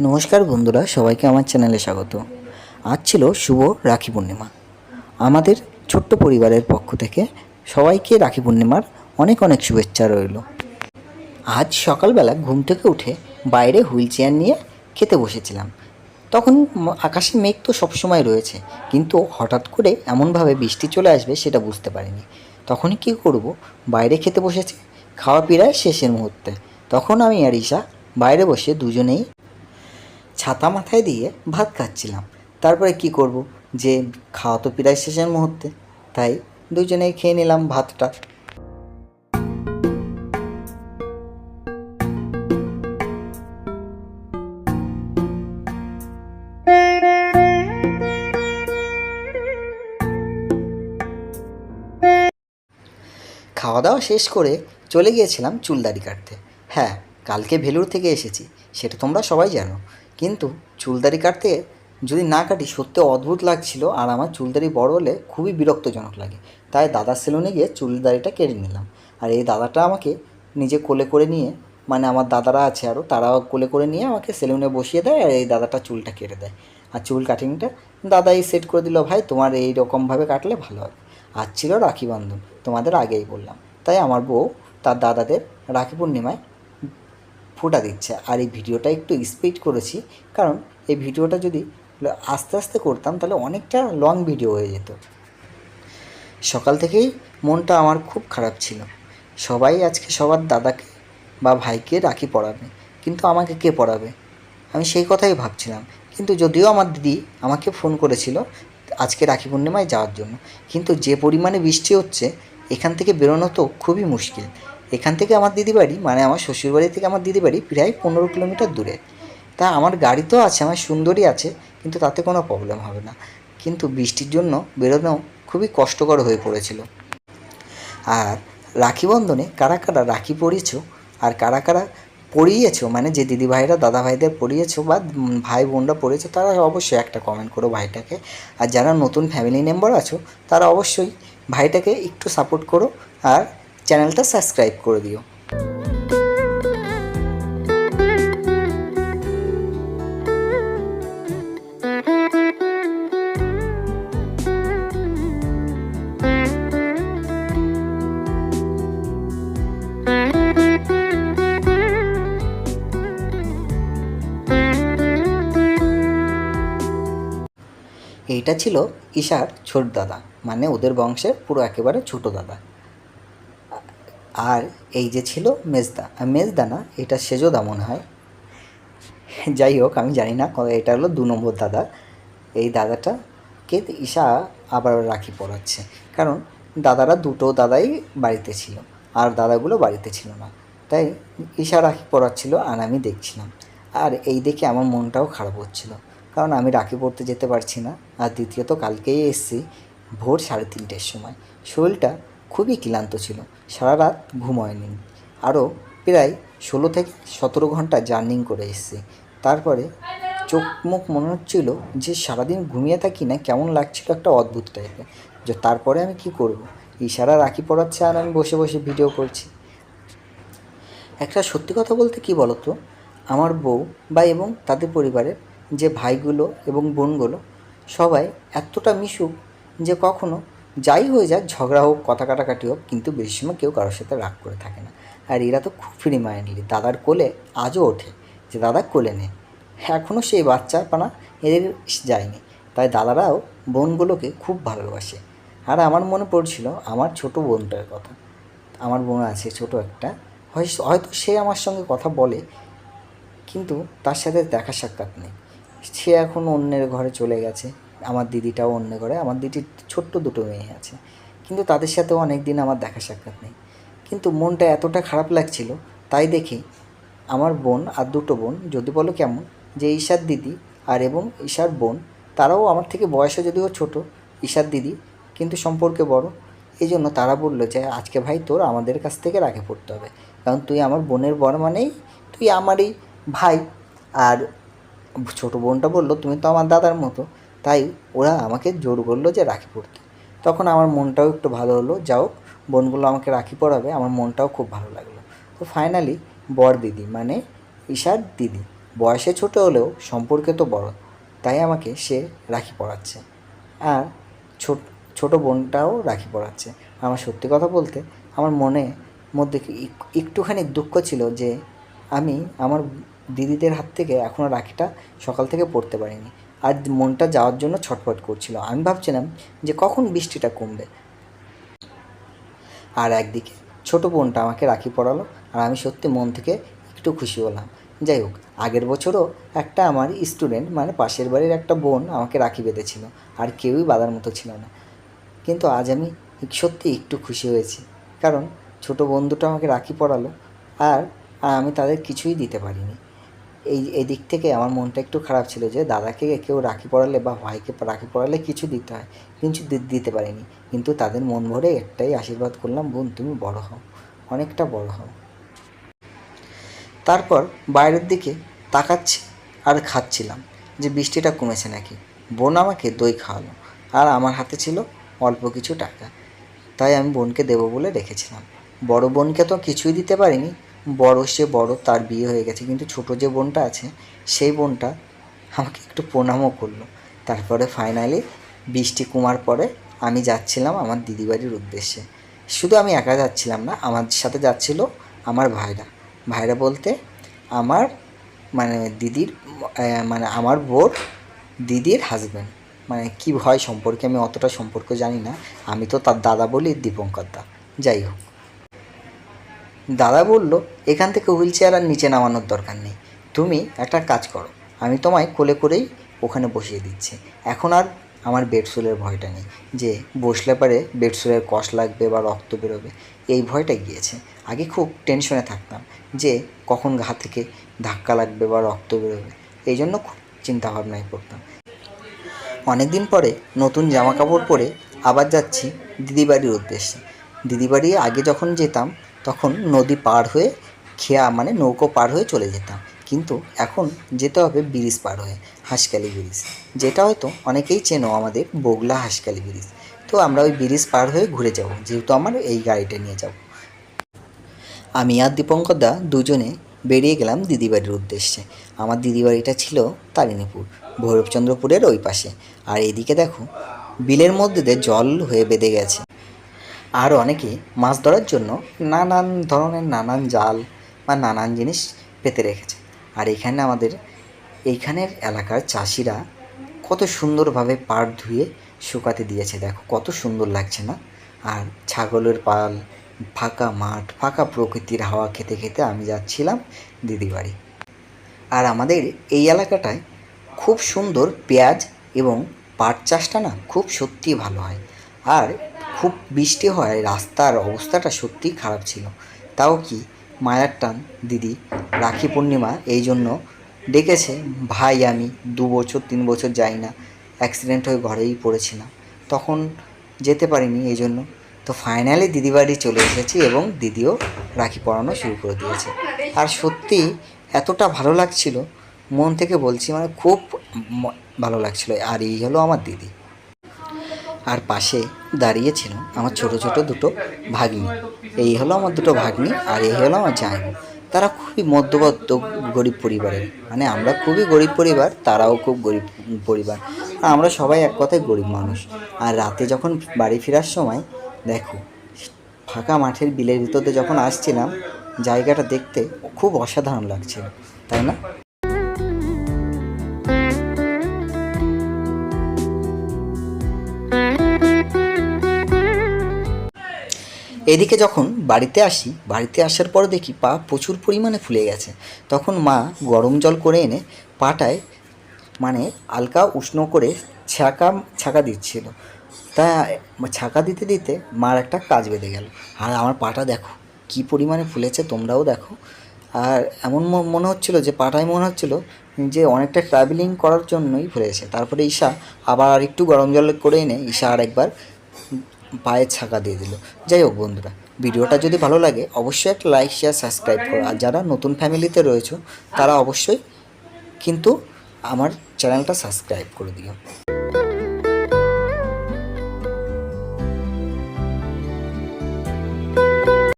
নমস্কার বন্ধুরা, সবাইকে আমার চ্যানেলে স্বাগত। আজ ছিল শুভ রাখি পূর্ণিমা। আমাদের ছোট্ট পরিবারের পক্ষ থেকে সবাইকে রাখি পূর্ণিমার অনেক অনেক শুভেচ্ছা রইল। আজ সকালবেলা ঘুম থেকে উঠে বাইরে হুইল চেয়ার নিয়ে খেতে বসেছিলাম। তখন আকাশে মেঘ তো সবসময় রয়েছে, কিন্তু হঠাৎ করে এমনভাবে বৃষ্টি চলে আসবে সেটা বুঝতে পারিনি। তখনই কী করব? বাইরে খেতে বসেছি, খাওয়া পিড়ায় শেষের মুহূর্তে। তখন আমি আর ঈশা বাইরে বসে দুজনেই ছাতা মাথায় দিয়ে ভাত খাচ্ছিলাম। তারপরে কি করব? যে খাওয়া তো প্রায় শেষের মুহূর্তে, তাই দুজনেই খেয়ে নিলাম ভাতটা। খাওয়া দাওয়া শেষ করে চলে গিয়েছিলাম চুলদাড়ি কাটতে। হ্যাঁ কালকে ভেলুর থেকে এসেছি, সেটা তোমরা সবাই জানো। কিন্তু চুলদারি কাটতে যদি না কাটি সত্যি অদ্ভুত লাগছিল আর আমার চুলদারি বড় হলে খুবই বিরক্তজনক লাগে। তাই দাদার সেলুনে গিয়ে চুলদাড়িটা কেটে নিলাম। আর এই দাদাটা আমাকে নিজে কোলে করে নিয়ে মানে আমার দাদারা আছে আরও তারাও কোলে করে নিয়ে আমাকে সেলুনে বসিয়ে দেয় আর এই দাদাটা চুলটা কেটে দেয়। আর চুল কাটিংটা দাদাই সেট করে দিল, ভাই, তোমার এই রকমভাবে কাটলে ভালো হবে আর ছিল রাখি বন্ধন, তোমাদের আগেই বললাম। তাই আমার বউ তার দাদাদের রাখি পূর্ণিমায় ফোঁটা দিচ্ছে আর এই ভিডিওটা একটু স্পিড করেছি, কারণ এই ভিডিওটা যদি আস্তে আস্তে করতাম তাহলে অনেকটা লং ভিডিও হয়ে যেত। সকাল থেকেই মনটা আমার খুব খারাপ ছিল। সবাই আজকে সবার দাদাকে বা ভাইকে রাখি পড়াবে কিন্তু আমাকে কে পড়াবে আমি সেই কথাই ভাবছিলাম, কিন্তু যদিও আমার দিদি আমাকে ফোন করেছিল আজকে রাখি পূর্ণিমায় যাওয়ার জন্য, কিন্তু যে পরিমাণে বৃষ্টি হচ্ছে এখান থেকে বেরোনো তো খুবই মুশকিল। এখান থেকে আমার দিদি বাড়ি মানে আমার শ্বশুরবাড়ি থেকে আমার দিদি বাড়ি প্রায় পনেরো কিলোমিটার দূরে। তা আমার গাড়ি তো আছে, আমার সুন্দরী আছে, কিন্তু তাতে কোনো প্রবলেম হবে না। কিন্তু বৃষ্টির জন্য বেরোনো খুবই কষ্টকর হয়ে পড়েছিল। আর রাখি বন্ধনে কারা কারা রাখি পরিয়েছো আর কারা কারা পরিয়েছো মানে যে দিদি ভাইরা দাদা ভাইদের পরিয়েছো বা ভাই বোনরা পড়িয়েছো তারা অবশ্যই একটা কমেন্ট করো ভাইটাকে। আর যারা নতুন ফ্যামিলি মেম্বার আছো, তারা অবশ্যই ভাইটাকে একটু সাপোর্ট করো। আর চ্যানেলটা সাবস্ক্রাইব করে দিও। এইটা ছিল ঈশার ছোট দাদা মানে ওদের বংশের পুরো একেবারে ছোট দাদা। আর এই যে ছিল মেজদা মেজদা না, এটা সেজদা মনে হয়। যাই হোক, আমি জানি না এটা হলো, দু নম্বর দাদা। এই দাদাটা কে? ঈশা আবার রাখি পড়াচ্ছে কারণ দাদারা দুটো দাদাই বাড়িতে ছিল, আর দাদাগুলো বাড়িতে ছিল না। তাই ঈশা রাখি পড়াচ্ছিল আর আমি দেখছিলাম। আর এই দেখে আমার মনটাও খারাপ হচ্ছিল। কারণ আমি রাখি পড়তে যেতে পারছি না। আর দ্বিতীয়ত কালকেই এসেছি, ভোর সাড়ে তিনটের সময়। শরীরটা খুবই ক্লান্ত ছিল, সারা রাত ঘুম হয়নি। আরও প্রায় ষোলো থেকে সতেরো ঘণ্টা জার্নিং করে এসেছি। তারপরে চোখ মুখ মনে হচ্ছিল যে সারাদিন ঘুমিয়ে থাকি না, কেমন লাগছিল একটা অদ্ভুত টাইপের যে তারপরে আমি কি করব? ইশারা রাখি পড়াচ্ছে আর আমি বসে বসে ভিডিও করছি। একটা সত্যি কথা বলতে কি বলতো? আমার বউ বা এবং তাদের পরিবারের যে ভাইগুলো এবং বোনগুলো সবাই এতটা মিশুক যে কখনো যাই হয়ে যাক, ঝগড়া হোক, কথা কাটাকাটি হোক, কিন্তু বেশি সময় কেউ কারোর সাথে রাগ করে থাকে না। আর এরা তো খুব ফ্রি মাইন্ডলি। দাদার কোলে আজও ওঠে যে, দাদা, কোলে নে। এখনও সেই বাচ্চা পানা এদের যায়নি। তাই দাদারাও বোনগুলোকে খুব ভালোবাসে। আর আমার মনে পড়ছিল, আমার ছোট বোনটার কথা। আমার বোন আছে, ছোট একটা। হয়- হয়তো সে আমার সঙ্গে কথা বলে, কিন্তু তার সাথে দেখা সাক্ষাৎ নেই। সে এখন অন্যের ঘরে চলে গেছে। আমার দিদিটাও অন্য ঘরে, আমার দিদির ছোট্ট দুটো মেয়ে আছে। কিন্তু তাদের সাথেও অনেক দিন আমার দেখা সাক্ষাৎ নেই। কিন্তু মনটা এতটা খারাপ লাগছিল, তাই দেখি আমার বোন আর দুটো বোন, যদি বলো কেমন, যে ঈশার দিদি আর এবং ঈশার বোন, তারাও আমার থেকে বয়সে যদিও ছোট, ঈশার দিদি কিন্তু সম্পর্কে বড়। এই জন্য তারা বলল যে, আজকে ভাই তোর আমাদের কাছ থেকে রাখে পড়তে হবে। কারণ তুই আমার বোনের বর মানেই তুই আমারই ভাই। আর ছোটো বোনটা বলল, তুমি তো আমার দাদার মতো। তাই ওরা আমাকে জোর করল যে, রাখি পড়তে। তখন আমার মনটাও একটু ভালো হলো। যাও বোনগুলো আমাকে রাখি পরাবে আমার মনটাও খুব ভালো লাগল। তো ফাইনালি বর দিদি মানে ঈশার দিদি, বয়সে ছোট হলেও সম্পর্কে তো বড়, তাই আমাকে সে রাখি পড়াচ্ছে। আর ছোট, ছোটো বোনটাও রাখি পড়াচ্ছে। আমার সত্যি কথা বলতে আমার মনে মধ্যে একটুখানি দুঃখ ছিল যে, আমি আমার দিদিদের হাত থেকে এখনও রাখিটা সকাল থেকে পড়তে পারিনি। আর মনটা যাওয়ার জন্য ছটফট করছিল। আমি ভাবছিলাম যে কখন বৃষ্টিটা কমবে। আর একদিকে ছোট বোনটা আমাকে রাখি পড়ালো আর আমি সত্যি মন থেকে একটু খুশি হলাম। যাই হোক, আগের বছরও একটা আমার স্টুডেন্ট মানে পাশের বাড়ির একটা বোন আমাকে রাখি বেঁধেছিল আর কেউই বাধার মতো ছিল না। কিন্তু আজ আমি সত্যি একটু খুশি হয়েছি, কারণ ছোট বন্ধুটা আমাকে রাখি পড়ালো আর আমি তাদের কিছুই দিতে পারিনি। এই এই দিক থেকে আমার মনটা একটু খারাপ ছিল যে দাদাকে কেউ রাখি পড়ালে বা ভাইকে রাখি পড়ালে কিছু দিতে হয়। কিছু দিতে পারিনি। কিন্তু তাদের মন ভরে একটাই আশীর্বাদ করলাম, বোন, তুমি বড় হও। অনেকটা বড় হও। তারপর বাইরের দিকে তাকাচ্ছি আর খাচ্ছিলাম যে বৃষ্টিটা কমেছে নাকি। বোন আমাকে দই খাওয়ালো আর আমার হাতে ছিল অল্প কিছু টাকা। তাই আমি বোনকে দেবো বলে রেখেছিলাম। বড় বোনকে তো কিছুই দিতে পারিনি। বড়, সে বড়, তার বিয়ে হয়ে গেছে। কিন্তু ছোট যে বোনটা আছে, সেই বোনটা আমাকে একটু প্রণামও করল। তারপরে ফাইনালি বৃষ্টি কুমার পরে আমি যাচ্ছিলাম আমার দিদিবাড়ির উদ্দেশ্যে। শুধু আমি একা যাচ্ছিলাম না, আমার সাথে যাচ্ছিল আমার ভাইরা। ভাইরা বলতে আমার মানে দিদির মানে আমার বোর দিদির হাজব্যান্ড মানে কি হয় সম্পর্কে আমি অতটা সম্পর্ক জানি না। আমি তো তার দাদা বলি, দীপঙ্কর দা। যাই হোক। দাদা বলল, এখান থেকে হুইল চেয়ার আর নিচে নামানোর দরকার নেই। তুমি একটা কাজ করো। আমি তোমায় কোলে করেই ওখানে বসিয়ে দিচ্ছি। এখন আর আমার বেডসুলের ভয়টা নেই। যে বসলে পারে বেডসুলের কষ লাগবে বা রক্ত বেরোবে। এই ভয়টা গিয়েছে। আগে খুব টেনশনে থাকতাম যে কখন ঘা থেকে ধাক্কা লাগবে বা রক্ত বেরোবে। এই জন্য খুব চিন্তাভাবনায় পড়তাম। অনেক দিন পরে নতুন জামা কাপড় পরে আবার যাচ্ছি দিদিবাড়ির উদ্দেশ্যে। দিদিবাড়ি আগে যখন যেতাম তখন নদী পার হয়ে খেয়া মানে নৌকো পার হয়ে চলে যেতাম। কিন্তু এখন যেতে হবে ব্রিজ পার হয়ে হাঁসকালি ব্রিজ। যেটা হয়তো অনেকেই চেনো আমাদের বগলা হাঁসকালি ব্রিজ। তো আমরা ওই ব্রিজ পার হয়ে ঘুরে যাব, যেহেতু আমার এই গাড়িটা নিয়ে যাব। আমি আর দীপঙ্কর দা দুজনে বেরিয়ে গেলাম দিদিবাড়ির উদ্দেশ্যে। আমার দিদিবাড়িটা ছিল তারিণীপুর, ভৈরবচন্দ্রপুরের ওই পাশে। আর এদিকে দেখো, বিলের মধ্যে দিয়ে জল হয়ে বেঁধে গেছে। আর অনেকে মাছ ধরার জন্য নানান ধরনের নানান জাল বা নানান জিনিস পেতে রেখেছে। আর এখানে আমাদের এইখানের এলাকার চাষিরা কত সুন্দরভাবে পাট ধুয়ে শুকাতে দিয়েছে। দেখো কত সুন্দর লাগছে না? আর ছাগলের পাল, ফাঁকা মাঠ, ফাঁকা প্রকৃতির হাওয়া খেতে খেতে আমি যাচ্ছিলাম দিদি বাড়ি। আর আমাদের এই এলাকাটায় খুব সুন্দর পেঁয়াজ এবং পাট চাষটা না খুব সত্যিই ভালো হয়। আর খুব বৃষ্টি হয় রাস্তার অবস্থাটা সত্যিই খারাপ ছিল। তাও কি মায়ার টান, দিদি? রাখি পূর্ণিমা এই জন্য ডেকেছে, ভাই, আমি দু বছর, তিন বছর যাই না অ্যাক্সিডেন্ট হয়ে ঘরেই পড়েছিলাম। তখন যেতে পারিনি এই জন্য। তো ফাইনালি দিদি বাড়ি চলে এসেছি এবং দিদিও রাখি পরানো শুরু করে দিয়েছে। আর সত্যি এতটা ভালো লাগছিল, মন থেকে বলছি মানে খুব ভালো লাগছিল। আর এই হলো আমার দিদি। আর পাশে দাঁড়িয়েছিল আমার ছোট ছোট দুটো ভাগ্নি। এই হলো আমার দুটো ভাগ্নি আর এই হলো আমার জামাইবু তারা খুবই মধ্যবর্ত গরিব পরিবারের। মানে আমরা খুবই গরিব পরিবার, তারাও খুব গরিব পরিবার। আর আমরা সবাই এক কথায় গরিব মানুষ। আর রাতে যখন বাড়ি ফেরার সময়, দেখো, ফাঁকা মাঠের বিলের ভিতরে যখন আসছিলাম, জায়গাটা দেখতে খুব অসাধারণ লাগছিল, তাই না? এদিকে যখন বাড়িতে আসি, বাড়িতে আসার পর দেখি পা প্রচুর পরিমাণে ফুলে গেছে। তখন মা গরম জল করে এনে পাটায় মানে হালকা উষ্ণ করে ছাকা ছাকা দিচ্ছিল। তা ছাকা দিতে দিতে মার একটা কাজ বেঁধে গেল। আর আমার পাটা দেখো, কি পরিমাণে ফুলেছে তোমরাও দেখো। আর এমন মনে হচ্ছিল যে, পাটায় মনে হচ্ছিল যে, অনেকটা ট্রাভেলিং করার জন্যই ফুলেছে। তারপরে ঈশা আবার আর একটু গরম জল করে এনে ঈশা আর একবার পায়ে ছাকা দিয়ে দিল। যাই হোক বন্ধুরা, ভিডিওটা যদি ভালো লাগে, অবশ্যই একটা লাইক শেয়ার সাবস্ক্রাইব করো। আর যারা নতুন ফ্যামিলিতে রয়েছো, তারা অবশ্যই কিন্তু আমার চ্যানেলটা সাবস্ক্রাইব করে দিও।